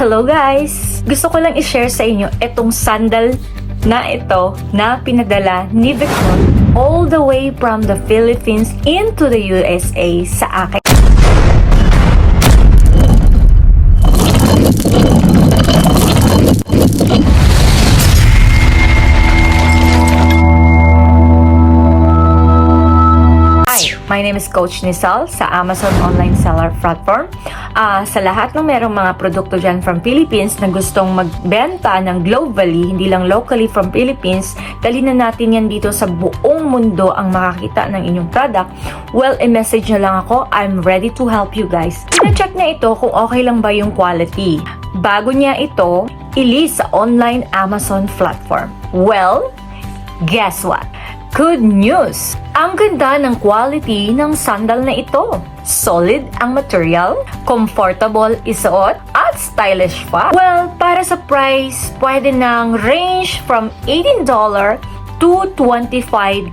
Hello guys! Gusto ko lang i-share sa inyo itong sandal na ito na pinadala ni Victor all the way from the Philippines into the USA sa akin. My name is Coach Nisal sa Amazon Online Seller Platform. Ah, sa lahat ng merong mga produkto dyan from Philippines na gustong magbenta ng globally, hindi lang locally from Philippines, dali na natin yan dito sa buong mundo ang makakita ng inyong product. Well, i-message na lang ako. I'm ready to help you guys. Na-check na ito kung okay lang ba yung quality. Bago niya ito, ilist sa online Amazon platform. Well, guess what? Good news! Ang ganda ng quality ng sandal na ito. Solid ang material, comfortable isuot, at stylish pa. Well, para sa price, pwede nang range from $18 to $25.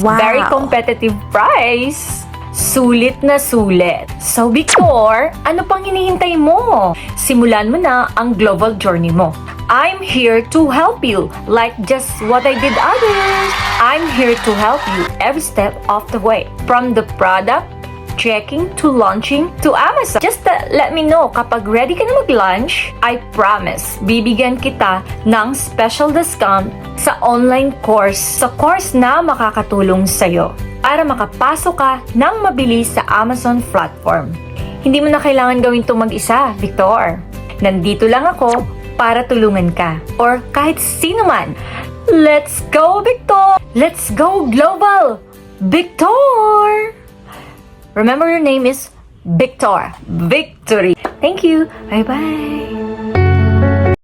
Wow. Very competitive price. Sulit na sulit. So, Victor, ano pang hinihintay mo? Simulan mo na ang global journey mo. I'm here to help you, like just what I did others. I'm here to help you every step of the way. From the product, checking to launching to Amazon. Just uh, let me know kapag ready ka na mag-launch, I promise, bibigyan kita ng special discount sa online course, sa course na makakatulong sa'yo para makapasok ka ng mabilis sa Amazon platform. Hindi mo na kailangan gawin ito mag-isa, Victor. Nandito lang ako para tulungan ka or kahit sino man. Let's go, Victor! Let's go global! Victor! Remember your name is Victor. Victory. Thank you. Bye-bye.